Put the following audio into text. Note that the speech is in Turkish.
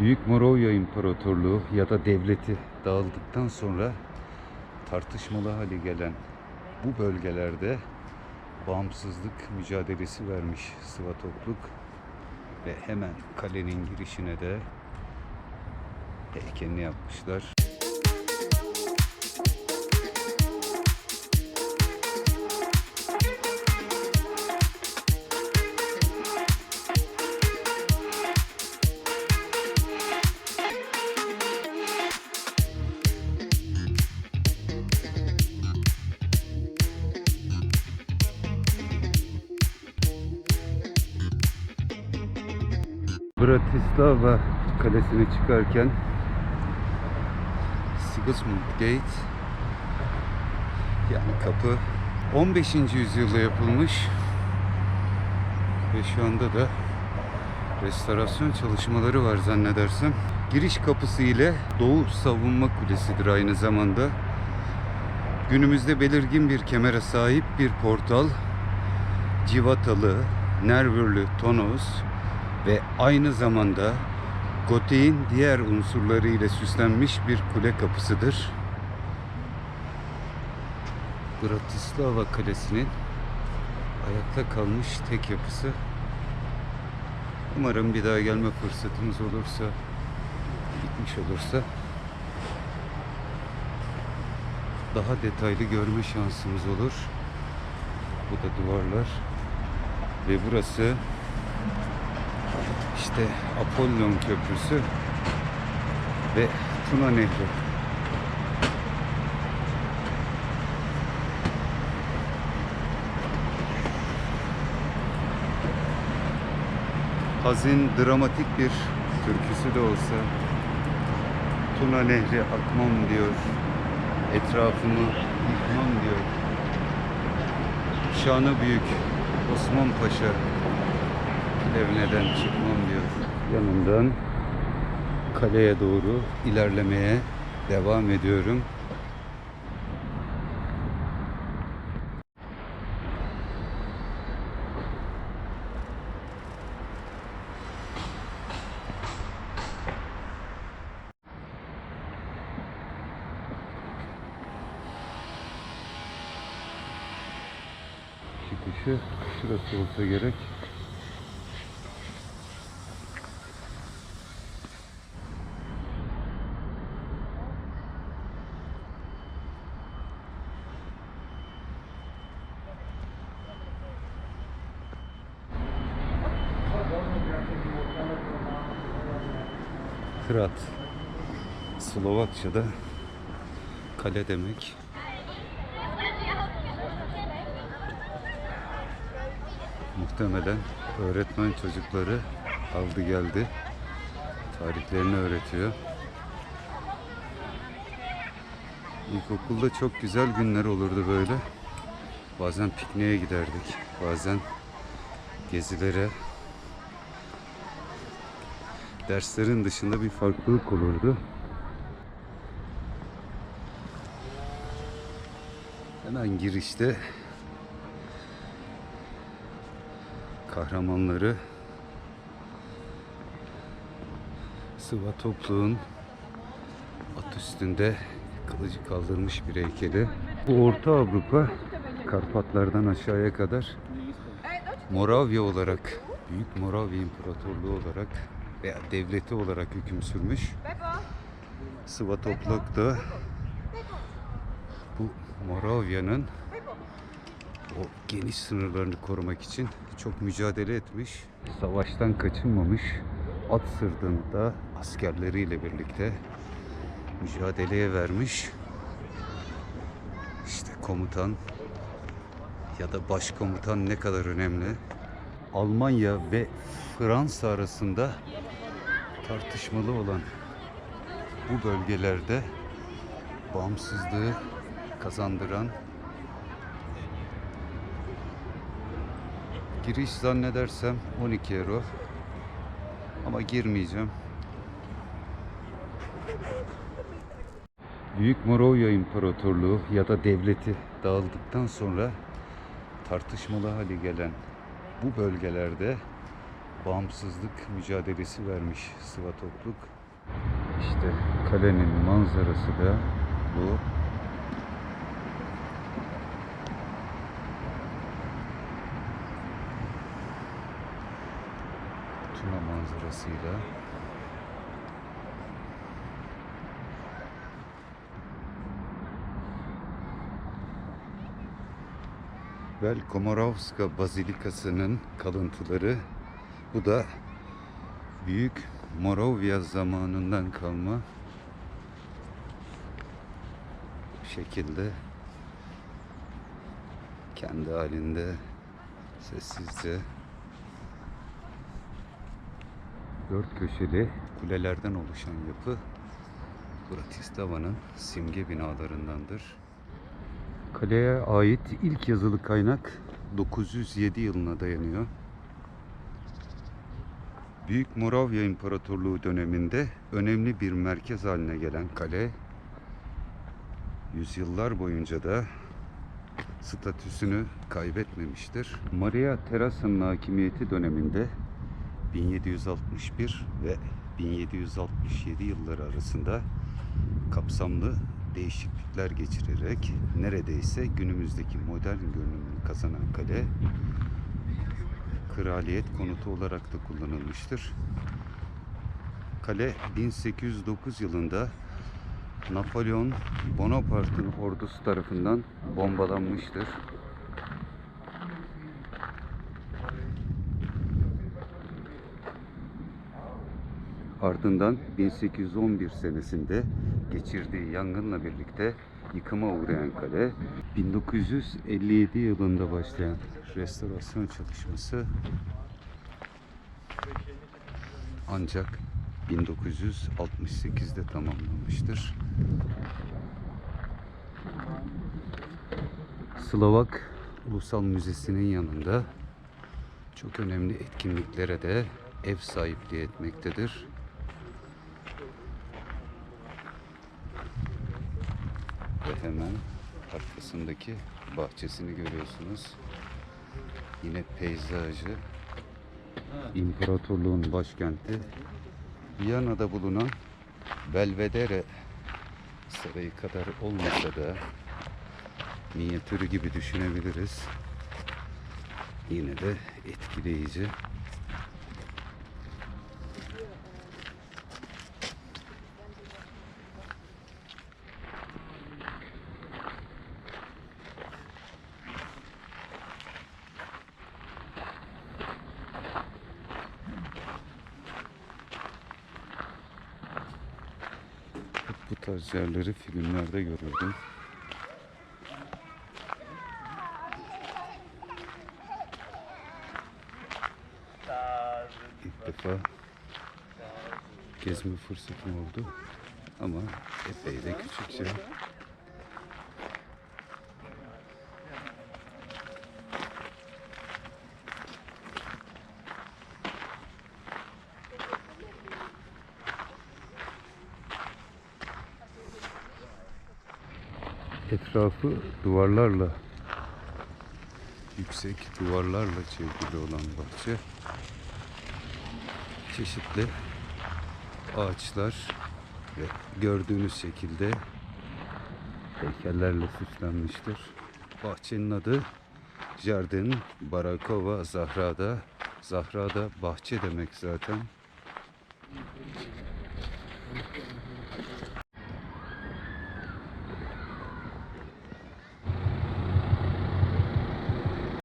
Büyük Moravya İmparatorluğu ya da devleti dağıldıktan sonra tartışmalı hale gelen bu bölgelerde bağımsızlık mücadelesi vermiş Svatopluk ve hemen kalenin girişine de heykelini yapmışlar. Bratislava kalesine çıkarken Sigismund Gate yani kapı 15. yüzyılda yapılmış ve şu anda da restorasyon çalışmaları var zannedersem. Giriş kapısı ile Doğu Savunma Kulesi'dir aynı zamanda. Günümüzde belirgin bir kemere sahip bir portal, civatalı, nervürlü tonos ve aynı zamanda gotiğin diğer unsurları ile süslenmiş bir kule kapısıdır. Bratislava Kalesi'nin ayakta kalmış tek yapısı. Umarım bir daha gelme fırsatımız olursa, bitmiş olursa daha detaylı görme şansımız olur. Bu da duvarlar ve burası işte Apollon Köprüsü ve Tuna Nehri. Hazin, dramatik bir türküsü de olsa Tuna Nehri akmam diyor. Etrafımı yıkmam diyor. Şanı büyük Osman Paşa evneden çıkmam diyor. Yanından kaleye doğru ilerlemeye devam ediyorum. Çıkışı şurası olsa gerek. Krat. Slovakça'da kale demek. Muhtemelen öğretmen çocukları aldı geldi. Tarihlerini öğretiyor. İlkokulda çok güzel günler olurdu böyle. Bazen pikniğe giderdik. Bazen gezilere. Derslerin dışında bir farklılık olurdu. Hemen girişte kahramanları Sıva topluğun at üstünde kılıcı kaldırmış bir heykeli. Bu Orta Avrupa Karpatlardan aşağıya kadar Moravya olarak Büyük Moravya İmparatorluğu olarak veya devleti olarak hüküm sürmüş. Sıva topluk da bu Moravya'nın o geniş sınırlarını korumak için çok mücadele etmiş. Savaştan kaçınmamış. At sırtında askerleriyle birlikte mücadeleye vermiş. İşte komutan ya da başkomutan ne kadar önemli. Almanya ve Fransa arasında tartışmalı olan bu bölgelerde bağımsızlığı kazandıran Giriş zannedersem 12 euro. Ama girmeyeceğim. Büyük Moravya İmparatorluğu ya da devleti dağıldıktan sonra tartışmalı hale gelen bu bölgelerde bağımsızlık mücadelesi vermiş Svatopluk. İşte kalenin manzarası da bu. Tuna manzarasıyla Vel Komorovska Bazilikası'nın kalıntıları. Bu da Büyük Moravya zamanından kalma şekilde kendi halinde sessizce dört köşeli kulelerden oluşan yapı Bratislava'nın simge binalarındandır. Kaleye ait ilk yazılı kaynak 907 yılına dayanıyor. Büyük Moravya İmparatorluğu döneminde önemli bir merkez haline gelen kale, yüzyıllar boyunca da statüsünü kaybetmemiştir. Maria Terasa'nın hakimiyeti döneminde 1761 ve 1767 yılları arasında kapsamlı değişiklikler geçirerek neredeyse günümüzdeki modern görünümünü kazanan kale kraliyet konutu olarak da kullanılmıştır. Kale 1809 yılında Napolyon Bonaparte'ın ordusu tarafından bombalanmıştır. Ardından 1811 senesinde geçirdiği yangınla birlikte yıkıma uğrayan kale 1957 yılında başlayan restorasyon çalışması ancak 1968'de tamamlanmıştır. Slovak Ulusal Müzesi'nin yanında çok önemli etkinliklere de ev sahipliği etmektedir. Ve hemen arkasındaki bahçesini görüyorsunuz. Yine peyzajı. İmparatorluğun başkenti. Viyana'da bulunan Belvedere Sarayı kadar olmasa da minyatürü gibi düşünebiliriz. Yine de etkileyici. Bu tarz yerleri filmlerde görürdüm. İlk defa gezme fırsatım oldu. Ama epey de küçükçe. Etrafı duvarlarla yüksek duvarlarla çevrili olan bahçe. Çeşitli ağaçlar ve gördüğünüz şekilde heykellerle süslenmiştir. Bahçenin adı Jardin Barakova Zahra'da. Zahra'da bahçe demek zaten.